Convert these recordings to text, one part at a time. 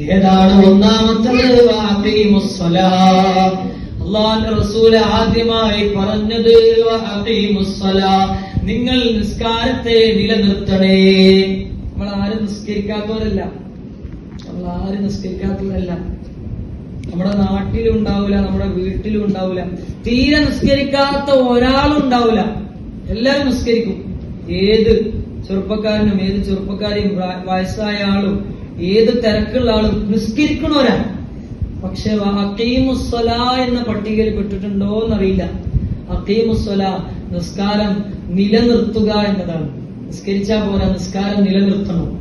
ഏതാണ് ഒന്നാമത്തത്. അള്ളാന്റെ റസൂൽ ആദ്യമായി പറഞ്ഞത്. നിങ്ങൾ നിസ്കാരത്തെ നിലനിർത്തണേ. നമ്മൾ ആരും നിസ്കരിക്കാത്തവരല്ല. നമ്മൾ ആരും നിസ്കരിക്കാത്തവരല്ല. നമ്മുടെ നാട്ടിലും ഉണ്ടാവില്ല നമ്മുടെ വീട്ടിലും ഉണ്ടാവില്ല തീരെ നിസ്കരിക്കാത്ത ഒരാളും ഉണ്ടാവില്ല എല്ലാവരും നിസ്കരിക്കും. ഏത് ചെറുപ്പക്കാരനും ഏത് ചെറുപ്പക്കാരെയും വയസ്സായ ആളും ഏത് തിരക്കുള്ള ആളും നിസ്കരിക്കണവരാ പക്ഷെ അക്കീമുസ്വല എന്ന പട്ടികയിൽ പെട്ടിട്ടുണ്ടോ എന്നറിയില്ല അക്കീമുസ്വല നിസ്കാരം നിലനിർത്തുക എന്നതാണ്. നിസ്കരിച്ചാൽ പോരാ നിസ്കാരം നിലനിർത്തണം.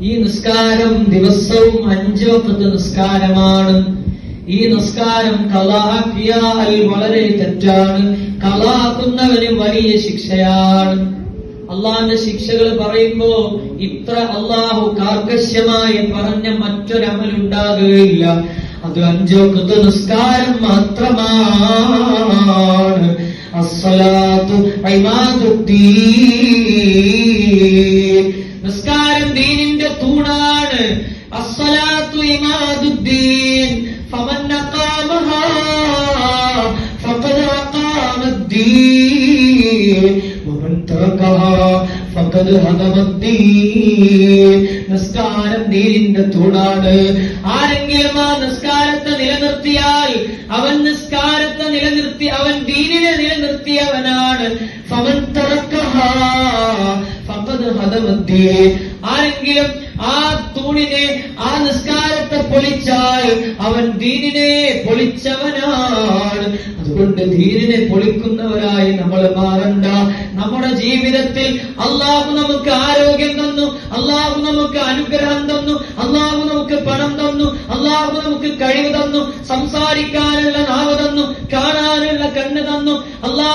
ഈ നിസ്കാരം ദിവസവും അഞ്ചോ വക്കത്ത് നിസ്കാരമാണ്. ഈ നിസ്കാരം കലാക്കിയാൽ വളരെ തെറ്റാണ്. കലാക്കുന്നവന് വലിയ ശിക്ഷയാണ്. അള്ളാന്റെ ശിക്ഷകൾ പറയുമ്പോ ഇത്ര അള്ളാഹു കാർക്കശ്യമായി പറഞ്ഞ മറ്റൊരമലുണ്ടാകുകയില്ല. അത് അഞ്ചോക്കത്ത് നിസ്കാരം മാത്രമാണ്. നിസ്കാരം ദീനിന്റെ തൂണാണ്. അസ്സലാത്തു ഇമാദുദ്ദീൻ. ഫമൻ അഖാമഹാ ഫഖദ് അഖാമദ്ദീൻ. വമൻ ഹദമദ്ദീൻ നിസ്കാരം ദീനിന്റെ തൂണാണ് ആരെങ്കിലും ആ നിസ്കാരത്തെ നിലനിർത്തിയാൽ അവൻ നിസ്കാരത്തെ നിലനിർത്തി അവൻ ദീനിനെ നിലനിർത്തിയവനാണ്. ഫഖദ് ആരെങ്കിലും ആ തൂണിനെ ആ പൊളിച്ചാൽ അവൻ ദീനിനെ പൊളിച്ചവനാണ്. അതുകൊണ്ട് ദീനിനെ പൊളിക്കുന്നവരായി നമ്മൾ മാറണ്ട. നമ്മുടെ ജീവിതത്തിൽ അള്ളാഹു നമുക്ക് ആരോഗ്യം തന്നു അള്ളാഹു നമുക്ക് അനുഗ്രഹം തന്നു അള്ളാഹു നമുക്ക് പണം തന്നു അള്ളാഹു നമുക്ക് കഴിവ് തന്നു സംസാരിക്കാനുള്ള നാവ് തന്നു കാണാനുള്ള കണ്ണ് തന്നു അള്ളാഹു